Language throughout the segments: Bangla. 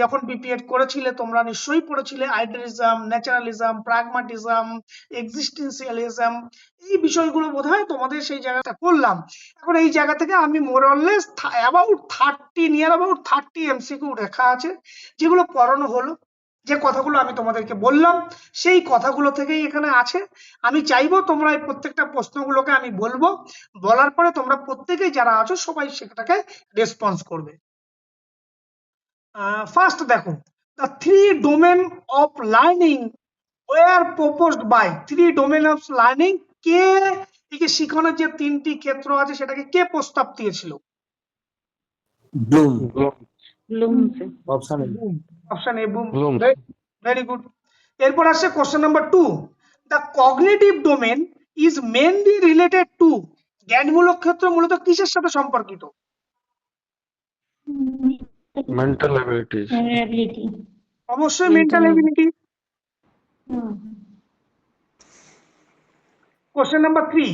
যখন বিপিএড করেছিলে, তোমরা নিশ্চয়ই পড়েছিলে আইডিয়ালিজম ন্যাচারালিজম প্রাগমাটিজম এক্সিস্টেন্সিয়ালিজম এই বিষয়গুলো বোধহয় তোমাদের সেই জায়গাটা করলাম। এখন এই জায়গা থেকে আমি more or less about thirty near about thirty MCQ রেখা আছে, যেগুলো পড়ানো হলো। যে কথাগুলো আমি তোমাদেরকে বললাম, সেই কথাগুলো থেকেই এখানে আছে। আমি চাইব তোমরা এই প্রত্যেকটা প্রশ্নগুলোকে আমি বলব। বলার পরে তোমরা প্রত্যেকেই যারা আছো, সবাই সেটাকে রেসপন্স করবে। ফার্স্ট দেখো the three domain of learning were proposed by three domain of learning কে যে শিখানোর যে তিনটি ক্ষেত্র আছে সেটাকে কে প্রস্তাব দিয়েছিল? Bloom Blooms. Option option A Bloom very good এরপর আসছে question number two the cognitive domain is mainly related to জ্ঞানমূলক ক্ষেত্র মূলত কিসের সাথে সম্পর্কিত? Mental abilities. Ability. অবশ্যই mental Hmm. Question number three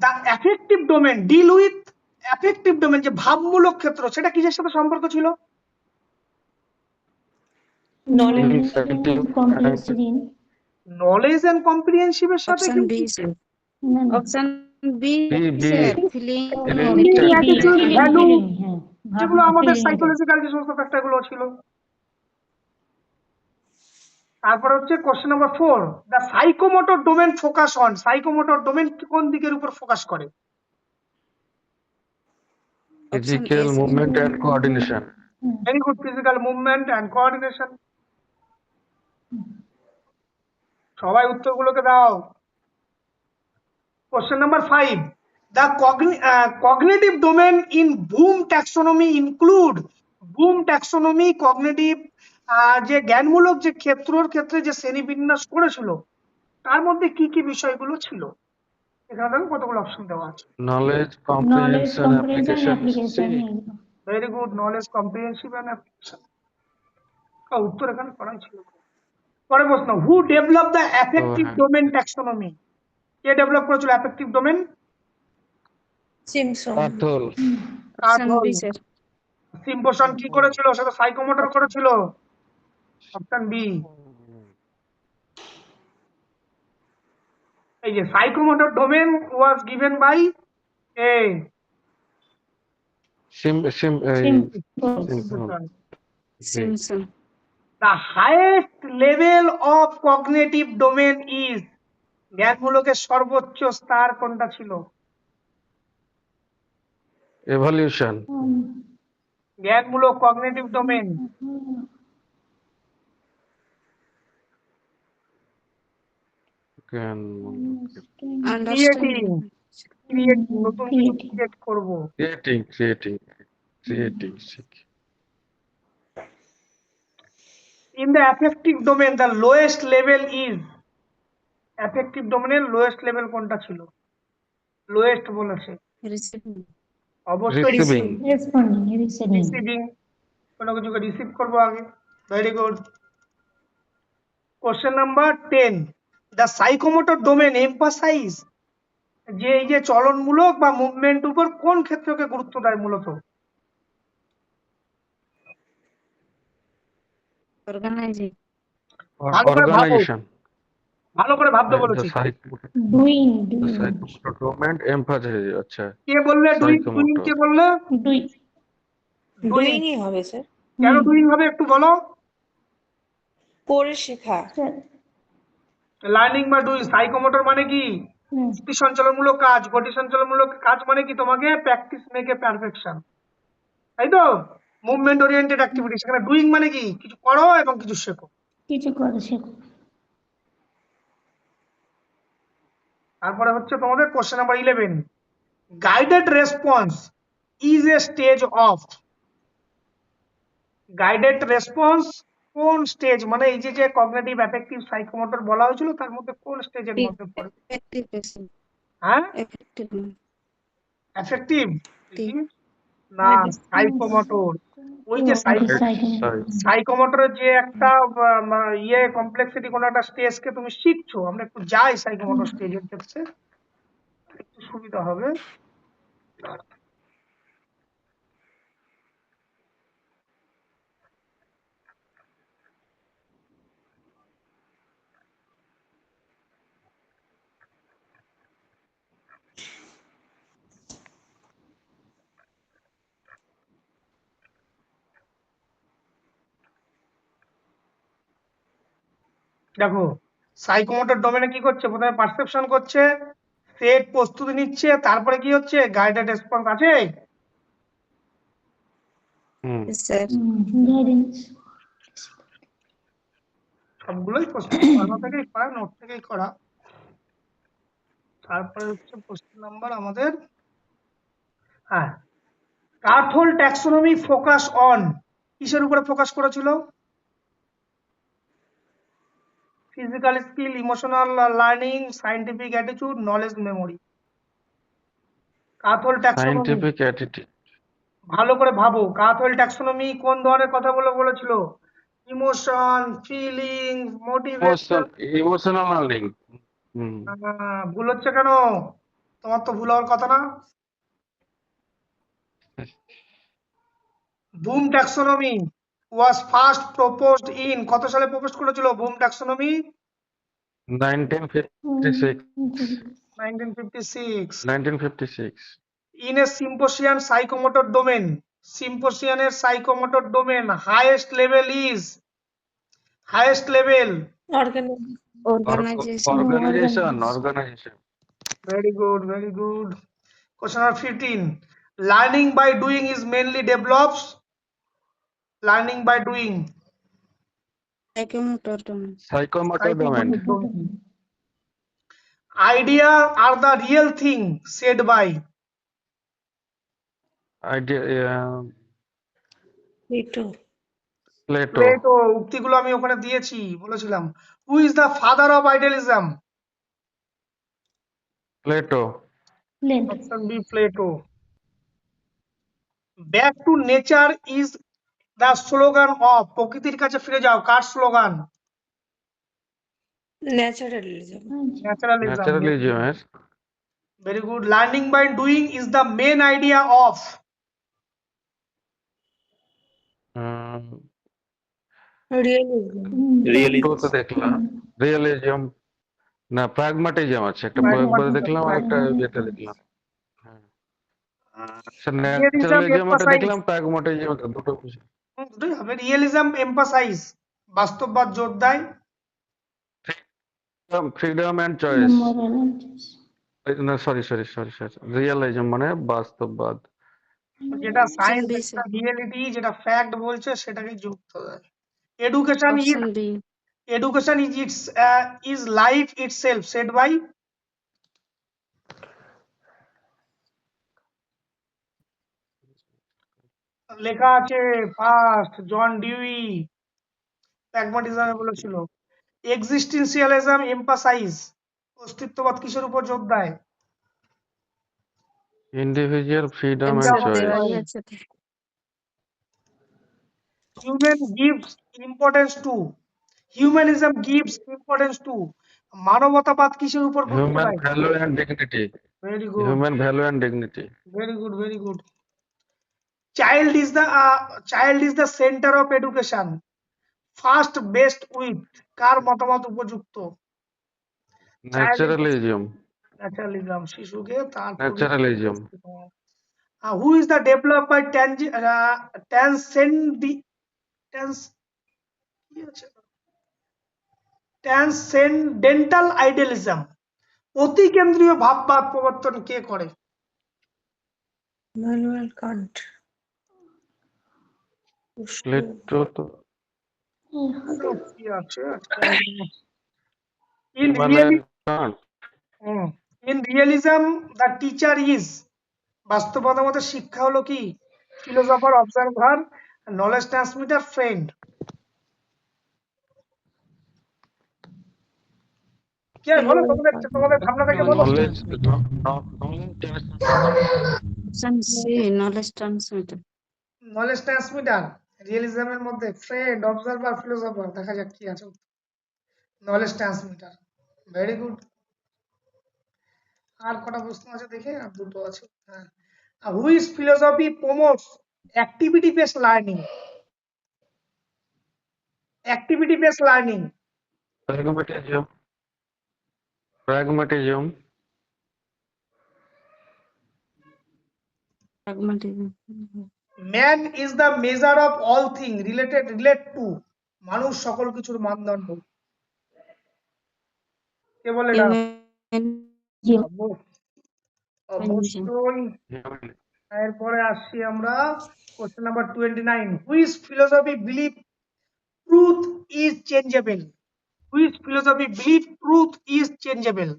the affective domain deal with affective domain যে ভাবমূলক ক্ষেত্র সেটা কিসের সাথে সম্পর্ক ছিল? Knowledge and comprehension. Knowledge and কম্প্রিহেনসিভের সাথে Option কিন্তু B, sir. যেগুলো আমাদের সাইকোলজিক্যাল যে সমস্ত ফ্যাক্টরগুলো ছিল। তারপর হচ্ছে question number four the psychomotor domain focus on psychomotor domain কোন দিকের উপর ফোকাস করে? Movement and coordination. Hmm. Very good physical movement and coordination সবাই উত্তরগুলোকে দাও। Question number five the cognitive domain in Bloom taxonomy include Bloom taxonomy cognitive যে জ্ঞানমূলক যে ক্ষেত্রর ক্ষেত্রে যে শ্রেণীবিন্যাস করেছিল তার মধ্যে কি কি বিষয়গুলো ছিল এখানে দেখো কতগুলো অপশন দেওয়া আছে knowledge Knowledge, comprehension comprehension, application application. C. একদম। Very good knowledge comprehensive and application উত্তর এখানে করাই ছিল পরে প্রশ্ন who develop the affective. Domain taxonomy K develop করেছিল অ্যাফেক্টিভ ডোমেন সিম্পসন কি করেছিল? সেটা সাইকোমোটর করেছিল? অপশন বি এই যে psychomotor domain was given by A domain is জ্ঞানমূলকের সর্বোচ্চ স্তর কোনটা ছিল? Evolution. হুম। জ্ঞানমূলক কগনিটিভ ডোমেন can ক্রিয়েটিং নতুন কিছু ক্রিয়েট করব। Creating creating creating in the affective domain the lowest level is affective ডোমেনের লোয়েস্ট লেভেল কোনটা ছিল? লোয়েস্ট বলেছে। Receiving. অবশ্যই receiving. রিসিভিং কোনো কিছুকে রিসিভ করব আগে। Very good question number ten the psychomotor domain emphasise যে এই যে চলনমূলক বা মুভমেন্ট উপর কোন ক্ষেত্রকে গুরুত্ব দেয় মূলত? Organizing. ভালো করে ভাবতে বলেছি psychomotor domain emphasizes আচ্ছা। কে বললে ডুইং ডুইং কে বললে? Doing. ডুইং ডুইংই হবে স্যার। কেন ডুইং হবে একটু বলো। করে শেখা। লার্নিং বা ডুইং সাইকোমোটর মানে কি? হুম। গতি সঞ্চালনমূলক কাজ গতি সঞ্চালনমূলক কাজ মানে কি? তোমাকে প্র্যাকটিস মেকে পারফেকশন তাই তো? মুভমেন্ট ওরিয়েন্টেড অ্যাক্টিভিটি সেখানে ডুইং মানে কি? কিছু করো এবং কিছু শেখো। কিছু করে শেখো। তারপরে হচ্ছে তোমাদের question number eleven guided response is a stage of guided response কোন স্টেজ মানে এই যে যে কগনেটিভ অ্যাফেক্টিভ সাইকোমোটর বলা হয়েছিল তার মধ্যে কোন স্টেজের মধ্যে পড়ে. হ্যাঁ? Effective. না সাইকোমোটর ওই যে সাইকোমোটরের যে একটা ইয়ে কমপ্লেক্সিটি কোন একটা স্টেজকে তুমি শিখছো আমরা একটু যাই সাইকোমোটর স্টেজের ক্ষেত্রে একটু সুবিধা হবে। দেখো সাইকোমোটর ডোমেনে কি করছে? প্রথমে পারসেপশন করছে সেট প্রস্তুতি নিচ্ছে তারপরে কি হচ্ছে? গাইডেড রেসপন্স আছে? হুম। স্যার গাইডেন্স সবগুলোই প্রশ্ন থেকেই করা নোট থেকেই করা। তারপরে হচ্ছে প্রশ্ন নাম্বার আমাদের হ্যাঁ কার্থল ট্যাক্সোনমি ফোকাস অন কিসের উপরে ফোকাস করেছিল? Physical skill emotional learning scientific attitude knowledge memory scientific attitude ভালো করে ভাবো কার্থল ট্যাক্সোনমি কোন ধরনের কথাগুলো বলেছিল? Emotion feeling motivation emotion emotional learning ভুল হচ্ছে কেন? তোমার তো ভুল হওয়ার কথা না। Bloom taxonomy was first proposed in কত সালে প্রপোজ করেছিল Bloom taxonomy? 1956 1956 1956 in a Simpson psychomotor domain সিম্পোসিয়ানের psychomotor domain highest level is highest level organisation organisation organisation Very good, very good. Question number 15. Learning by doing is mainly develops. Learning by doing. Psychomotor domain psychomotor domain Idea are the real thing said by. ইটু প্লেটো প্লেটো উক্তিগুলো আমি ওখানে দিয়েছি বলেছিলাম। Who is the father of idealism Plato plane option B Plato back to nature is the slogan of প্রকৃতির কাছে ফিরে যাও কার স্লোগান ন্যাচারালিজম ন্যাচারালিজম ন্যাচারালিজমের Very good. Learning by doing is the main idea of. Realism তো দেখলাম রিয়েলিজম না প্র্যাগমাটিজম আছে। একটা Pragmatism, বই দেখলাম আর একটা pragmatism. ইয়েতে দেখলাম। দুটোই হবে রিয়েলিজম এম্পাসাইজ বাস্তববাদ জোর দেয় ফ্রিডম এন্ড চয়েস না sorry sorry sorry sorry realism মানে বাস্তববাদ। যেটা সায়েন্স রিয়েলিটি যেটা ফ্যাক্ট বলছে সেটাকে যুক্ত দেয় education is education is its is life itself said by লেখা আছে ফার্স্ট জন ডিউই প্র্যাগমাটিজমে বলেছিল এক্সিস্টেন্সিয়ালিজম এম্পাসাইজ অস্তিত্ববাদ কিসের উপর জোর দেয়? Individual freedom and choice human gives importance to humanism gives importance to মানবতাবাদ কিসের উপর গুরুত্ব হিউম্যান দেয় value and dignity very good human value and dignity very good very good. Child is the uh, child is the center of education. First best with কার মতামত উপযুক্ত? ন্যাচারালিজম ন্যাচারালিজম শিশুকে তার naturalism who is the develop by ট্যানসেন্ডি ট্যান্স কি আছে? ট্রান্সেন্ডেন্টাল আইডিয়ালিজম অতিকেন্দ্রীয় ভাববাদ প্রবর্তন কে করে? ম্যানুয়াল কান্ট প্লেটো তো কি আছে? ইন মানে really Kant in realism the teacher is বাস্তবতার মধ্যে শিক্ষা হলো কি? Philosopher observer knowledge transmitter friend কি হয় বলো? তোমাদের তোমাদের ভাবনা থেকে বলো। Knowledge knowledge transmitter knowledge transmitter রিয়েলিজমের মধ্যে ফ্রেন্ড অবজারভার ফিলোসফার দেখা যাক কি আছে নলেজ ট্রান্সমিটার ভেরি গুড আর কটা প্রশ্ন আছে দেখে? আর দুটো আছে হ্যাঁ। Which philosophy promotes activity based learning activity based learning pragmatism pragmatism pragmatism man is the measure of all thing related relate to মানুষ সকল কিছুর মানদণ্ড। কে বলে অবশ্যই। এরপরে আসছি আমরা question number twenty nine philosophy believe truth is changeable which philosophy believe truth is changeable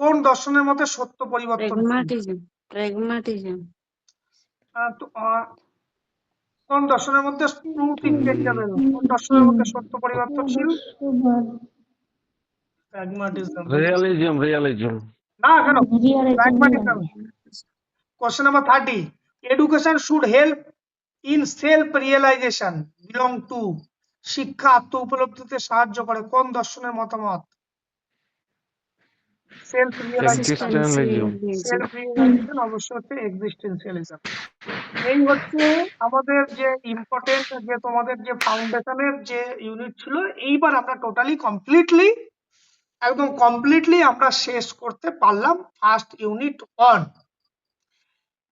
কোন দর্শনের মতে সত্য পরিবর্তন. কোন দর্শনের মধ্যে কোন দর্শনের মধ্যে সত্য পরিবর্তনশীল আদর্শবাদ প্র্যাগমাটিজম রিয়ালিজম রিয়ালিজম না কেন? Question number 30. Education should help in self-realization. Belong to. শিক্ষা আত্ম উপলব্ধিতে সাহায্য করে। কোন দর্শনের মতামত। সেলফ রিয়েলাইজেশন হচ্ছে এক্সিস্টেন্সিয়ালিজম এই হচ্ছে আমাদের যে ইম্পর্টেন্ট যে তোমাদের যে ফাউন্ডেশনের যে ইউনিট ছিল এইবার আমরা টোটালি কমপ্লিটলি একদম কমপ্লিটলি আমরা শেষ করতে পারলাম ফার্স্ট ইউনিট ওয়ান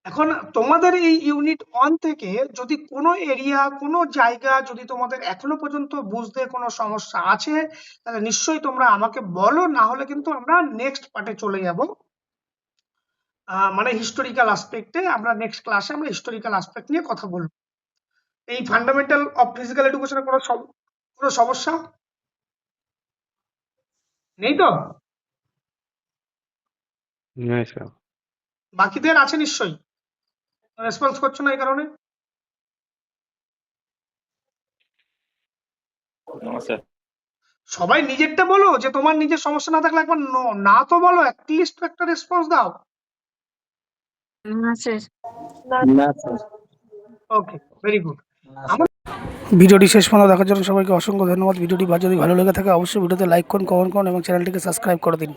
এখন তোমাদের এই ইউনিট ওয়ান থেকে যদি কোনো এরিয়া কোনো জায়গা যদি তোমাদের এখনও পর্যন্ত বুঝতে কোনো সমস্যা আছে তাহলে নিশ্চয়ই তোমরা আমাকে বলো না হলে কিন্তু আমরা নেক্সট পার্টে চলে যাব। আহ, মানে হিস্টোরিক্যাল আসপেক্টে আমরা নেক্সট ক্লাসে আমরা হিস্টোরিক্যাল আসপেক্ট নিয়ে কথা বলব। এই ফান্ডামেন্টাল অফ ফিজিক্যাল এডুকেশনের কোনো কোনো সমস্যা? নেই তো? বাকিদের আছে নিশ্চয়ই? রেসপন্স করছ না এই কারণে? সবাই নিজেরটা বলো যে তোমার নিজের সমস্যা না থাকলে একবার না তো বলো অ্যাটলিস্ট একটা রেসপন্স দাও। না স্যার না স্যার ওকে ভেরি গুড ভিডিওটি শেষ পর্যন্ত দেখার জন্য সবাইকে অসংখ্য ধন্যবাদ। ভিডিওটি যদি ভালো লেগে থাকে অবশ্যই ভিডিওতে লাইক করুন কমেন্ট করুন এবং চ্যানেলটিকে সাবস্ক্রাইব করে দিন।